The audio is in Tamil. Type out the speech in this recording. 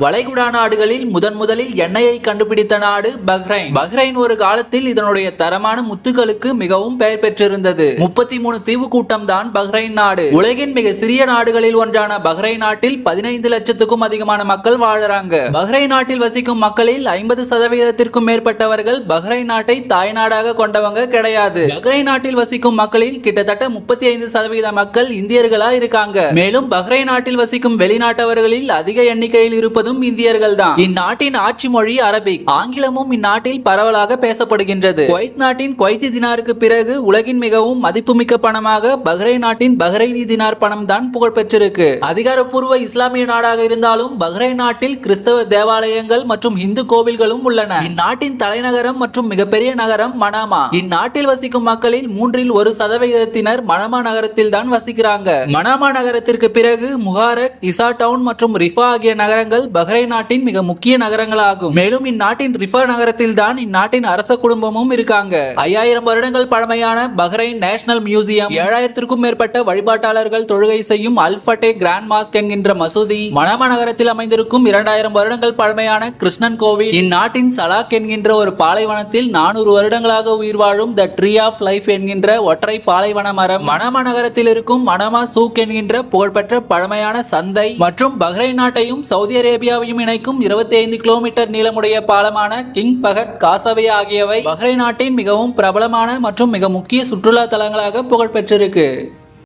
வளைகுடா நாடுகளில் முதன் முதலில் எண்ணெயை கண்டுபிடித்த நாடு பஹ்ரைன். பஹ்ரைன் ஒரு காலத்தில் இதனுடைய தரமான முத்துகளுக்கு மிகவும் பெயர் பெற்றிருந்தது. முப்பத்தி மூணு தீவு கூட்டம் தான் பஹ்ரைன் நாடு. உலகின் மிக சிறிய நாடுகளில் ஒன்றான பஹ்ரைன் நாட்டில் பதினைந்து லட்சத்துக்கும் அதிகமான மக்கள் வாழறாங்க. பஹ்ரைன் நாட்டில் வசிக்கும் மக்களில் ஐம்பது சதவீதத்திற்கும் மேற்பட்டவர்கள் பஹ்ரைன் நாட்டை தாய்நாடாக கொண்டவங்க கிடையாது. பஹ்ரைன் நாட்டில் வசிக்கும் மக்களில் கிட்டத்தட்ட முப்பத்தி ஐந்து சதவீத மக்கள் இந்தியர்களா இருக்காங்க. மேலும் பஹ்ரைன் நாட்டில் வசிக்கும் வெளிநாட்டவர்களில் அதிக எண்ணிக்கையில் முழுவதும் இந்தியர்கள் தான் இந்நாட்டின் ஆட்சி மொழி அரபிக். ஆங்கிலமும் இந்நாட்டில் பரவலாக பேசப்படுகின்றது. குவைத் நாட்டின் குவைத்தி தினாருக்கு பிறகு உலகின் மிகவும் மதிப்புமிக்க பணமாக பஹ்ரைன் நாட்டின் பஹ்ரைனி தினார் பணம் தான் புகழ் பெற்றிருக்கு அதிகாரப்பூர்வ இஸ்லாமிய நாடாக இருந்தாலும் பஹ்ரைன் நாட்டில் கிறிஸ்தவ தேவாலயங்கள் மற்றும் இந்து கோவில்களும் உள்ளன. இந்நாட்டின் தலைநகரம் மற்றும் மிகப்பெரிய நகரம் மனாமா. இந்நாட்டில் வசிக்கும் மக்களில் மூன்றில் ஒரு சதவிகிதத்தினர் மனாமா நகரத்தில் தான் வசிக்கிறாங்க. மனாமா நகரத்திற்கு பிறகு முகாரக் இசா டவுன் மற்றும் ரிஃபா ஆகிய நகரங்கள் பஹ்ரைன் நாட்டின் மிக முக்கிய நகரங்களாகும். மேலும் இந்நாட்டின் ரிஃபா நகரத்தில் தான் இந்நாட்டின் அரச குடும்பமும் இருக்காங்க. ஐயாயிரம் வருடங்கள் பழமையான பஹ்ரைன் நேஷனல் மியூசியம் ஏழாயிரத்திற்கும் மேற்பட்ட வழிபாட்டாளர்கள் தொழுகை செய்யும் அல்ஃபட்டே கிராண்ட் மாஸ்க் என்கின்ற மசூதி மணம நகரத்தில் அமைந்திருக்கும் இரண்டாயிரம் வருடங்கள் பழமையான கிருஷ்ணன் கோவில் இந்நாட்டின் சலாக் என்கின்ற ஒரு பாலைவனத்தில் நானூறு வருடங்களாக உயிர் வாழும் த ட்ரீ ஆஃப் லைஃப் என்கின்ற ஒற்றை பாலைவன மரம் மனாமா நகரத்தில் இருக்கும் மணமா சூக் என்கின்ற புகழ்பெற்ற பழமையான சந்தை மற்றும் பஹ்ரைன் நாட்டையும் சவுதி அரேபியாவையும் இணைக்கும் 25 கிலோமீட்டர் நீளமுடைய பாலமான கிங் பகத் காசவே ஆகியவை பஹ்ரைன் நாட்டின் மிகவும் பிரபலமான மற்றும் மிக முக்கிய சுற்றுலா தலங்களாக புகழ்பெற்றிருக்கு.